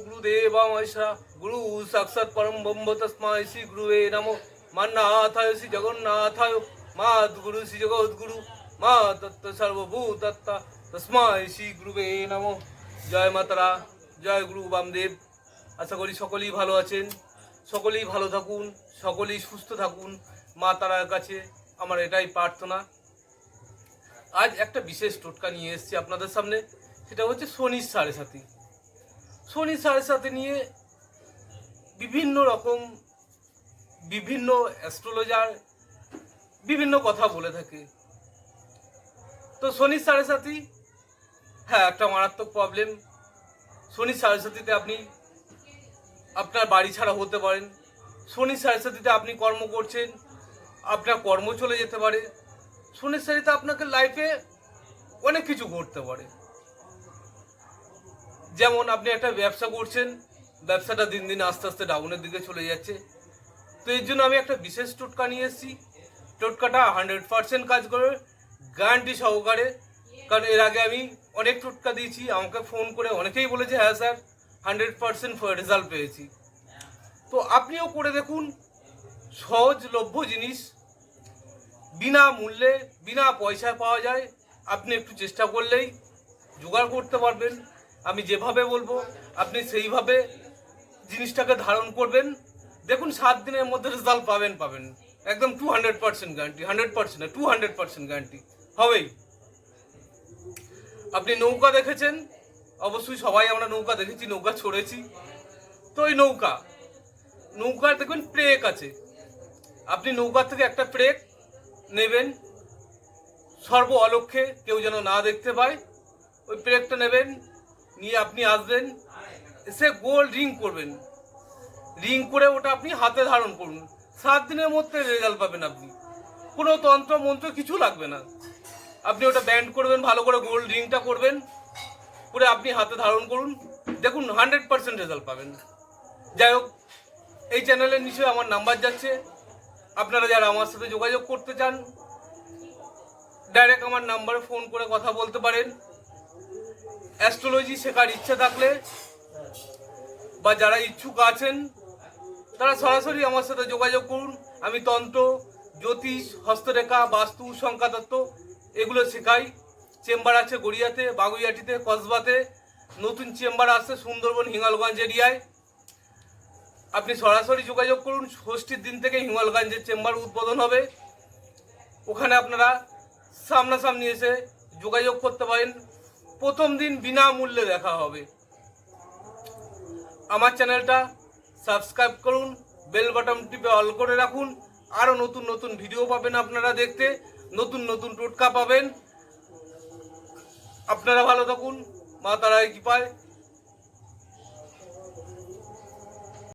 গুরুদেবামশা গুরু সাক্ষাৎ পরম ব্রহ্ম তস্মায় শ্রী গুরুবে নমো মান্নাথায় শ্রী জগন্নাথায় মা গুরু শ্রী জগৎগুরু মা তত্ত্ব সর্বভূতত্তা তস্মায় শ্রী গুরুবে নমো জয় মাতারা জয় গুরু বামদেব আশা করি সকলেই ভালো আছেন সকলেই ভালো থাকুন সকলেই সুস্থ থাকুন মা তারার কাছে আমার এটাই প্রার্থনা আজ একটা বিশেষ টোটকা নিয়ে এসেছি আপনাদের সামনে সেটা হচ্ছে শনির সাড়ে সাথী শনির সাড়ে সাথে নিয়ে বিভিন্ন রকম বিভিন্ন অ্যাস্ট্রোলজার বিভিন্ন কথা বলে থাকে। তো শনির সাড়ে সাথী হ্যাঁ একটা মারাত্মক প্রবলেম শনির সাড়ে সাথীতে আপনি আপনার বাড়ি ছাড়া হতে পারেন। শনির সাড়ে সাথীতে আপনি কর্ম করছেন, আপনার কর্ম চলে যেতে পারে। শনির সাথীতে আপনাকে লাইফে অনেক কিছু ঘটতে পারে। যেমন আপনি একটা ব্যবসা করছেন, ব্যবসাটা দিন দিন আস্তে আস্তে ডাউনের দিকে চলে যাচ্ছে। তো এর জন্য আমি একটা বিশেষ টোটকা নিয়ে এসেছি। টোটকাটা হান্ড্রেড পার্সেন্ট কাজ করে গ্যারান্টি সহকারে। কারণ এর আগে আমি অনেক টোটকা দিয়েছি, আমাকে ফোন করে অনেকেই বলেছে হ্যাঁ স্যার, হান্ড্রেড পার্সেন্ট রেজাল্ট পেয়েছি। তো আপনিও করে দেখুন, সহজলভ্য জিনিস। বিনা মূল্যে, বিনা পয়সায় পাওয়া যায়। আপনি একটু চেষ্টা করলেই জোগাড় করতে পারবেন। আমি যেভাবে বলব, আপনি সেইভাবে জিনিসটাকে ধারণ করবেন। দেখুন, সাত দিনের মধ্যে রেজাল্ট পাবেন পাবেন। একদম two hundred percent guarantee hundred percent two hundred percent guarantee হবেই। আপনি নৌকা দেখেছেন? অবশ্যই সবাই আমরা নৌকা দেখেছি, নৌকা ছড়েছি। তো ওই নৌকা, নৌকার দেখবেন প্রেক আছে। আপনি নৌকার থেকে একটা প্রেক নেবেন। সর্ব অলক্ষে কেউ যেন না দেখতে পায়, ওই প্রেকটা নেবেন। নিয়ে আপনি আসবেন, এসে গোল রিং করবেন। রিং করে ওটা আপনি হাতে ধারণ করুন। সাত দিনের মধ্যে রেজাল্ট পাবেন আপনি। কোনো তন্ত্র, মন্ত্র কিছু লাগবে না। আপনি ওটা ব্যান্ড করবেন, ভালো করে গোল্ড রিংটা করবেন, করে আপনি হাতে ধারণ করুন। দেখুন হান্ড্রেড পার্সেন্ট রেজাল্ট পাবেন। যাই হোক, এই চ্যানেলের নিচে আমার নাম্বার যাচ্ছে। আপনারা যারা আমার সাথে যোগাযোগ করতে চান ডাইরেক্ট আমার নাম্বারে ফোন করে কথা বলতে পারেন। অ্যাস্ট্রোলজি শেখার ইচ্ছা থাকলে বা যারা ইচ্ছুক আছেন, তারা সরাসরি আমার সাথে যোগাযোগ করুন। আমি তন্ত্র, জ্যোতিষ, হস্তরেখা, বাস্তু সংখ্যাতত্ত্ব এগুলো শেখাই। চেম্বার আছে গড়িয়াতে, বাগুইয়াটিতে, কসবাতে। নতুন চেম্বার আসছে সুন্দরবন, হিঙ্গলগঞ্জ এরিয়ায়। আপনি সরাসরি যোগাযোগ করুন। ষষ্ঠীর দিন থেকে হিঙ্গলগঞ্জের চেম্বার উদ্বোধন হবে। ওখানে আপনারা সামনাসামনি এসে যোগাযোগ করতে পারেন। প্রথম দিন বিনামূল্যে দেখা হবে। আমার চ্যানেলটা সাবস্ক্রাইব করুন, বেল বাটন টিপে অল করে রাখুন। আরও নতুন নতুন ভিডিও পাবেন আপনারা দেখতে। নতুন নতুন টোটকা পাবেন। আপনারা ভালো থাকুন। মা তারা কি পায়